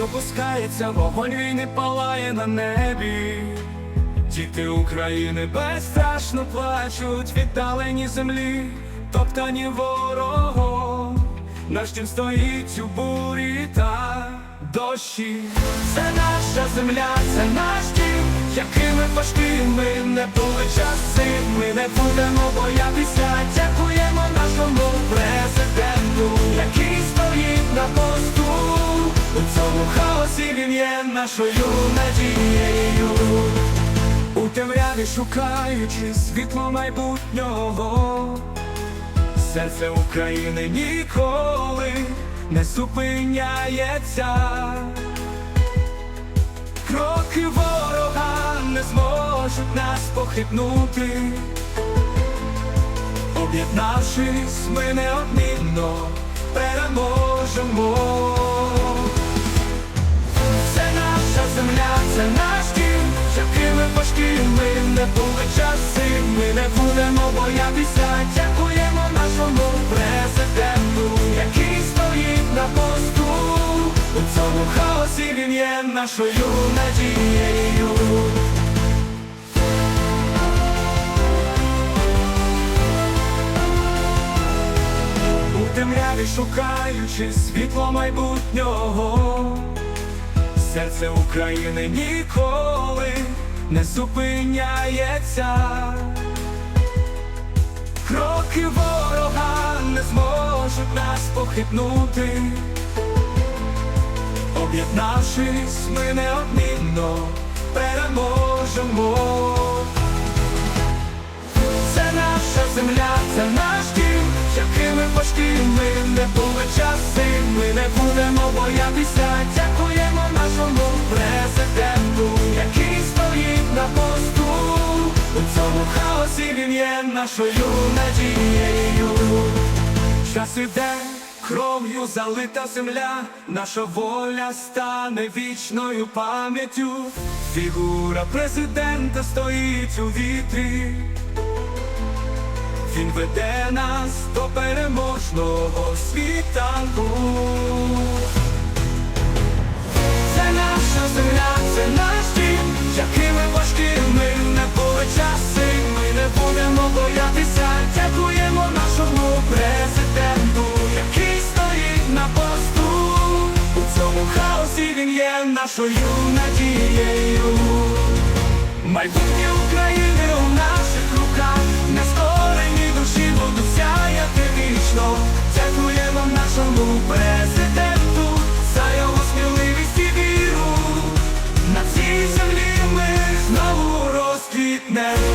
зупиняйся, вогонь війни палає на небі. Діти України безстрашно плачуть, віддалені землі, топтані ворогом. Наш дім стоїть у бурі та дощі. Це наша земля, це наш дім, якими важкими не були часи. Ми не будемо боятися, дякуємо нашому президенту, нашою надією. У темряві шукаючи світло майбутнього, серце України ніколи не зупиняється. Кроки ворога не зможуть нас похитнути. Об'єднавшись, ми неодмінно переможемо. Є нашою надією. У темряві шукаючи світло майбутнього. Серце України ніколи не зупиняється. Кроки ворога не зможуть нас похитнути. Об'єднавшись, ми неодмінно переможемо. Це наша земля, це наш дім, якими важкими не були часи. Ми не будемо боятися, дякуємо нашому президенту, який стоїть на посту. У цьому хаосі він є нашою надією. Час іде, кров'ю залита земля, наша воля стане вічною пам'яттю. Фігура президента стоїть у вітрі. Він веде нас до переможного світанку. Це наша земля, він є нашою надією. Майбутнє України у наших руках, не скорені душі будуть сяяти вічно. Дякуємо нашому президенту за його сміливість і віру. На цій землі ми знову розквітнемо.